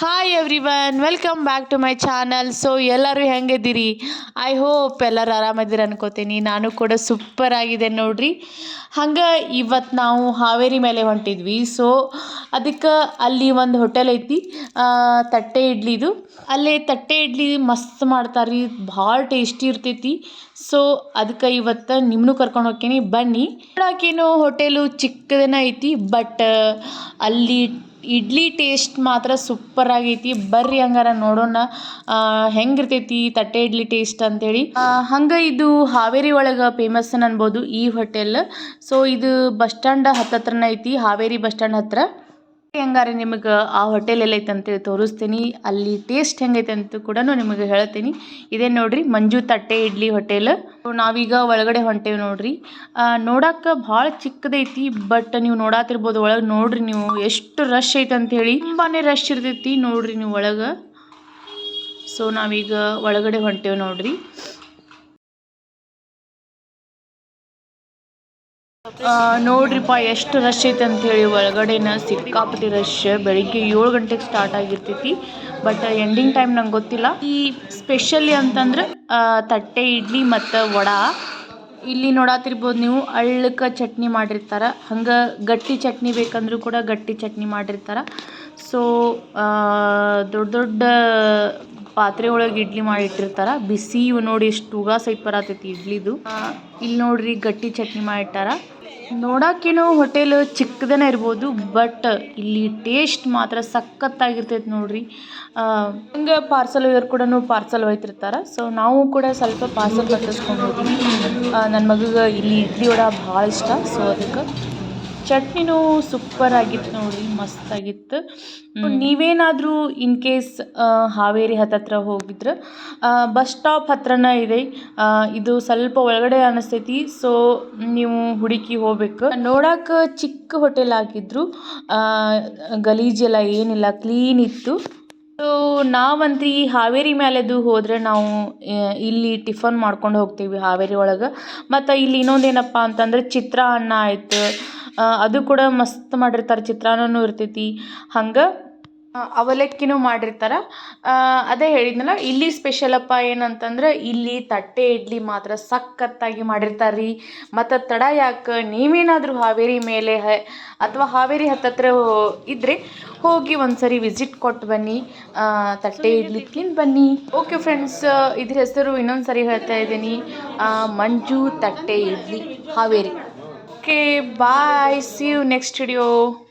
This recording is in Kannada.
Hi everyone welcome back to my channel so ಎಲ್ಲರೂ ಹೆಂಗಿದ್ದೀರಿ ಐ ಹೋಪ್ ಎಲ್ಲರೂ ಆರಾಮದಿರ ಅನ್ಕೋತೀನಿ ನಾನು ಕೂಡ ಸೂಪರ್ ಆಗಿದೆ ನೋಡ್ರಿ ಹಂಗೆ ಇವತ್ತು ನಾವು ಹಾವೇರಿ ಮೇಲೆ ಹೊಂಟಿದ್ವಿ ಸೊ ಅದಕ್ಕೆ ಅಲ್ಲಿ ಒಂದು ಹೋಟೆಲ್ ಐತಿ ತಟ್ಟೆ ಇಡ್ಲಿದು ಅಲ್ಲೇ ತಟ್ಟೆ ಇಡ್ಲಿ ಮಸ್ತ್ ಮಾಡ್ತಾರ್ರಿ ಭಾಳ ಟೇಸ್ಟಿ ಇರ್ತೈತಿ ಸೊ ಅದಕ್ಕೆ ಇವತ್ತು ನಿಮ್ಮನ್ನು ಕರ್ಕೊಂಡು ಹೋಗ್ತೀನಿ ಬನ್ನಿ ನೋಡೋಕೇನು ಹೋಟೆಲು ಚಿಕ್ಕದನ ಐತಿ ಬಟ್ ಅಲ್ಲಿ ಇಡ್ಲಿ ಟೇಸ್ಟ್ ಮಾತ್ರ ಸೂಪರ್ ಆಗೈತಿ ಬರ್ರಿ ಹಂಗಾರ ನೋಡೋಣ ಹೆಂಗಿರ್ತೈತಿ ತಟ್ಟೆ ಇಡ್ಲಿ ಟೇಸ್ಟ್ ಅಂತೇಳಿ ಹಂಗ ಇದು ಹಾವೇರಿ ಒಳಗೆ ಫೇಮಸ್ ಅನ್ಬೋದು ಈ ಹೋಟೆಲ್ ಸೊ ಇದು ಬಸ್ ಸ್ಟ್ಯಾಂಡ್ ಹತ್ತತ್ರನೇ ಐತಿ ಹಾವೇರಿ ಬಸ್ ಸ್ಟ್ಯಾಂಡ್ ಹತ್ತಿರ ಹೆಂಗಾರೆ ನಿಮಗೆ ಆ ಹೋಟೆಲ್ ಐತೆ ಅಂತೇಳಿ ತೋರಿಸ್ತೀನಿ ಅಲ್ಲಿ ಟೇಸ್ಟ್ ಹೆಂಗೈತೆ ಅಂತ ಕೂಡ ನಿಮಗೆ ಹೇಳ್ತೀನಿ ಇದೇ ನೋಡ್ರಿ ಮಂಜು ತಟ್ಟೆ ಇಡ್ಲಿ ಹೋಟೆಲ್ ನಾವೀಗ ಒಳಗಡೆ ಹೊಂಟೇವಿ ನೋಡ್ರಿ ನೋಡಕ್ಕೆ ಭಾಳ ಚಿಕ್ಕದೈತಿ ಬಟ್ ನೀವು ನೋಡಾತಿರ್ಬೋದು ಒಳಗೆ ನೋಡ್ರಿ ನೀವು ಎಷ್ಟು ರಶ್ ಐತೆ ಹೇಳಿ ತುಂಬಾ ರಶ್ ಇರ್ತೈತಿ ನೋಡ್ರಿ ನೀವು ಒಳಗೆ ಸೊ ನಾವೀಗ ಒಳಗಡೆ ಹೊಂಟೇವಿ ನೋಡ್ರಿ ನೋಡ್ರಿಪ್ಪ ಎಷ್ಟು ರಶ್ ಐತೆ ಹೇಳಿ ಒಳಗಡೆನ ಸಿಕ್ಕಾಪತಿ ರಶ್ ಬೆಳಿಗ್ಗೆ ಏಳು ಗಂಟೆಗೆ ಸ್ಟಾರ್ಟ್ ಆಗಿರ್ತೈತಿ ಬಟ್ ಎಂಡಿಂಗ್ ಟೈಮ್ ನಂಗೆ ಗೊತ್ತಿಲ್ಲ ಈ ಸ್ಪೆಷಲಿ ಅಂತಂದ್ರೆ ತಟ್ಟೆ ಇಡ್ಲಿ ಮತ್ತು ವಡ ಇಲ್ಲಿ ನೋಡಾತಿರ್ಬೋದು ನೀವು ಅಳ್ಳಕ್ಕೆ ಚಟ್ನಿ ಮಾಡಿರ್ತಾರ ಹಂಗೆ ಗಟ್ಟಿ ಚಟ್ನಿ ಬೇಕಂದ್ರೂ ಕೂಡ ಗಟ್ಟಿ ಚಟ್ನಿ ಮಾಡಿರ್ತಾರ ಸೊ ದೊಡ್ಡ ದೊಡ್ಡ ಪಾತ್ರೆ ಒಳಗೆ ಇಡ್ಲಿ ಮಾಡಿಟ್ಟಿರ್ತಾರೆ ಬಿಸಿ ನೋಡಿ ಎಷ್ಟು ಉಗಾಸೈತ್ ಬರತೈತಿ ಇಡ್ಲಿದು ಇಲ್ಲಿ ನೋಡ್ರಿ ಗಟ್ಟಿ ಚಟ್ನಿ ಮಾಡಿಟ್ಟಾರ ನೋಡೋಕ್ಕೇನೋ ಹೋಟೆಲ್ ಚಿಕ್ಕದೇನೆ ಇರ್ಬೋದು ಬಟ್ ಇಲ್ಲಿ ಟೇಸ್ಟ್ ಮಾತ್ರ ಸಖತ್ತಾಗಿರ್ತೈತೆ ನೋಡ್ರಿ ಹಂಗೆ ಪಾರ್ಸಲ್ ಇವ್ರು ಕೂಡ ಪಾರ್ಸಲ್ ಒಯ್ತಿರ್ತಾರೆ ಸೊ ನಾವು ಕೂಡ ಸ್ವಲ್ಪ ಪಾರ್ಸಲ್ ಕಟ್ಟಿಸ್ಕೊಂಡು ನನ್ನ ಮಗಗೆ ಇಲ್ಲಿ ಇಡ್ಲಿ ವಡ ಭಾಳ ಇಷ್ಟ ಸೊ ಅದಕ್ಕೆ ಚಟ್ನಿನೂ ಆಗಿತ್ತು ನೋಡಿ ಮಸ್ತಾಗಿತ್ತು ನೀವೇನಾದರೂ ಇನ್ ಕೇಸ್ ಹಾವೇರಿ ಹತ್ತತ್ರ ಹೋಗಿದ್ರೆ ಬಸ್ ಸ್ಟಾಪ್ ಹತ್ರನೇ ಇದೆ ಇದು ಸ್ವಲ್ಪ ಒಳಗಡೆ ಅನಿಸ್ತೈತಿ ಸೊ ನೀವು ಹುಡುಕಿ ಹೋಗ್ಬೇಕು ನೋಡಕ್ಕೆ ಚಿಕ್ಕ ಹೋಟೆಲ್ ಆಗಿದ್ರು ಗಲೀಜೆಲ್ಲ ಏನಿಲ್ಲ ಕ್ಲೀನ್ ಇತ್ತು ಸೊ ಈ ಹಾವೇರಿ ಮೇಲೆದು ಹೋದರೆ ನಾವು ಇಲ್ಲಿ ಟಿಫನ್ ಮಾಡ್ಕೊಂಡು ಹೋಗ್ತೀವಿ ಹಾವೇರಿ ಒಳಗೆ ಮತ್ತು ಇಲ್ಲಿ ಇನ್ನೊಂದೇನಪ್ಪ ಅಂತಂದ್ರೆ ಚಿತ್ರಾನ್ನ ಆಯಿತು ಅದು ಕೂಡ ಮಸ್ತ್ ಮಾಡಿರ್ತಾರೆ ಚಿತ್ರಾನ್ನನೂ ಇರ್ತೈತಿ ಹಂಗೆ ಅವಲಕ್ಕಿನೂ ಮಾಡಿರ್ತಾರೆ ಅದೇ ಹೇಳಿದ್ನಲ್ಲ ಇಲ್ಲಿ ಸ್ಪೆಷಲಪ್ಪ ಏನಂತಂದ್ರೆ ಇಲ್ಲಿ ತಟ್ಟೆ ಇಡ್ಲಿ ಮಾತ್ರ ಸಖತ್ತಾಗಿ ಮಾಡಿರ್ತಾರೆ ರೀ ಮತ್ತು ತಡ ಯಾಕೆ ನೀವೇನಾದರೂ ಹಾವೇರಿ ಮೇಲೆ ಅಥವಾ ಹಾವೇರಿ ಹತ್ತತ್ರ ಇದ್ದರೆ ಹೋಗಿ ಒಂದ್ಸರಿ ವಿಸಿಟ್ ಕೊಟ್ಟು ಬನ್ನಿ ತಟ್ಟೆ ಇಡ್ಲಿ ತಿಂದು ಬನ್ನಿ ಓಕೆ ಫ್ರೆಂಡ್ಸ್ ಇದ್ರ ಹೆಸರು ಇನ್ನೊಂದು ಸರಿ ಹೇಳ್ತಾ ಇದ್ದೀನಿ ಮಂಜು ತಟ್ಟೆ idli Haveri Okay, bye. See you next video.